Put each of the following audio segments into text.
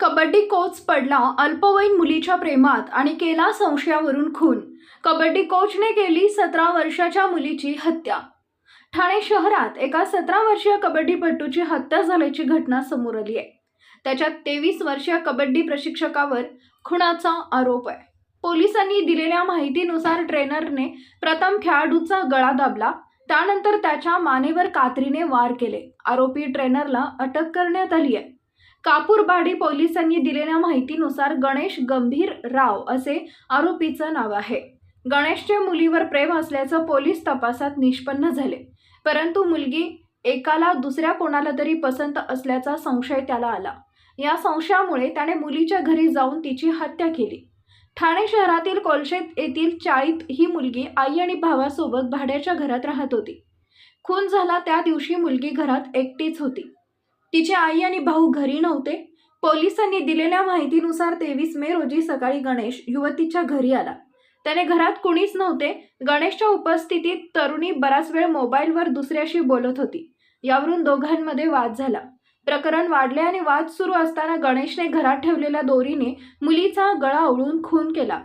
Kabaddi coach पडला अल्पवयीन मुलीच्या प्रेमात आणि केला संशयावरून खून. कबड्डी कोचने केली सतरा वर्षाच्या मुलीची हत्या. ठाणे शहरात एका सतरा वर्षीय कबड्डीपटूची हत्या झाल्याची घटना समोर आली आहे. त्याच्यात तेवीस वर्षीय कबड्डी प्रशिक्षकावर खुनाचा आरोप आहे. पोलिसांनी दिलेल्या माहितीनुसार ट्रेनरने प्रथम खेळाडूचा गळा दाबला त्यानंतर त्याच्या मानेवर कात्रीने वार केले. आरोपी ट्रेनरला अटक करण्यात आली आहे. कापूरबाडी पोलिसांनी दिलेल्या माहितीनुसार गणेश गंभीर राव असे आरोपीचं नाव आहे. गणेशचे मुलीवर प्रेम असल्याचं पोलीस तपासात निष्पन्न झाले. परंतु मुलगी एकाला दुसऱ्या कोणाला तरी पसंत असल्याचा संशय त्याला आला. या संशयामुळे त्याने मुलीच्या घरी जाऊन तिची हत्या केली. ठाणे शहरातील कोलशेत येथील चाळीत ही मुलगी आई आणि भावासोबत भाड्याच्या घरात राहत होती. खून झाला त्या दिवशी मुलगी घरात एकटीच होती. तिची आई आणि भाऊ घरी नव्हते. पोलिसांनी दिलेल्या माहितीनुसार तेवीस मे रोजी सकाळी गणेश युवतीच्या घरी आला. त्याने घरात कुणीच नव्हते. गणेशच्या उपस्थितीत तरुणी बराच वेळ मोबाईलवर दुसऱ्याशी बोलत होती. यावरून दोघांमध्ये वाद झाला. प्रकरण वाढले आणि वाद सुरू असताना गणेशने घरात ठेवलेल्या दोरीने मुलीचा गळा ओळून खून केला.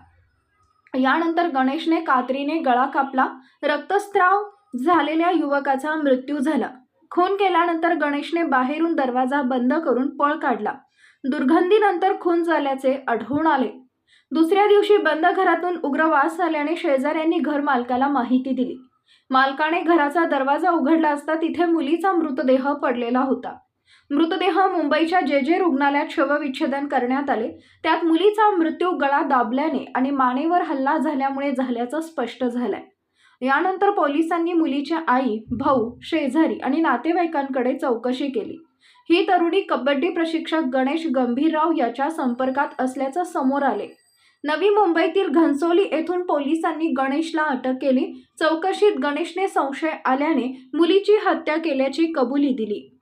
यानंतर गणेशने कात्रीने गळा कापला. रक्तस्त्राव झालेल्या युवकाचा मृत्यू झाला. खून केल्यानंतर गणेशने बाहेरून दरवाजा बंद करून पळ काढला. दुर्गंधीनंतर खून झाल्याचे आढळून आले. दुसऱ्या दिवशी बंद घरातून उग्र वास आल्याने शेजाऱ्यांनी घर मालकाला माहिती दिली. मालकाने घराचा दरवाजा उघडला असता तिथे मुलीचा मृतदेह पडलेला होता. मृतदेह मुंबईच्या जे जे रुग्णालयात शवविच्छेदन करण्यात आले. त्यात मुलीचा मृत्यू गळा दाबल्याने आणि मानेवर हल्ला झाल्यामुळे झाल्याचं स्पष्ट झालंय. यानंतर पोलिसांनी मुलीच्या आई भाऊ शेजारी आणि नातेवाईकांकडे चौकशी केली. ही तरुणी कबड्डी प्रशिक्षक गणेश गंभीरराव याच्या संपर्कात असल्याचं समोर आले. नवी मुंबईतील घनसोली येथून पोलिसांनी गणेशला अटक केली. चौकशीत गणेशने संशय आल्याने मुलीची हत्या केल्याची कबुली दिली.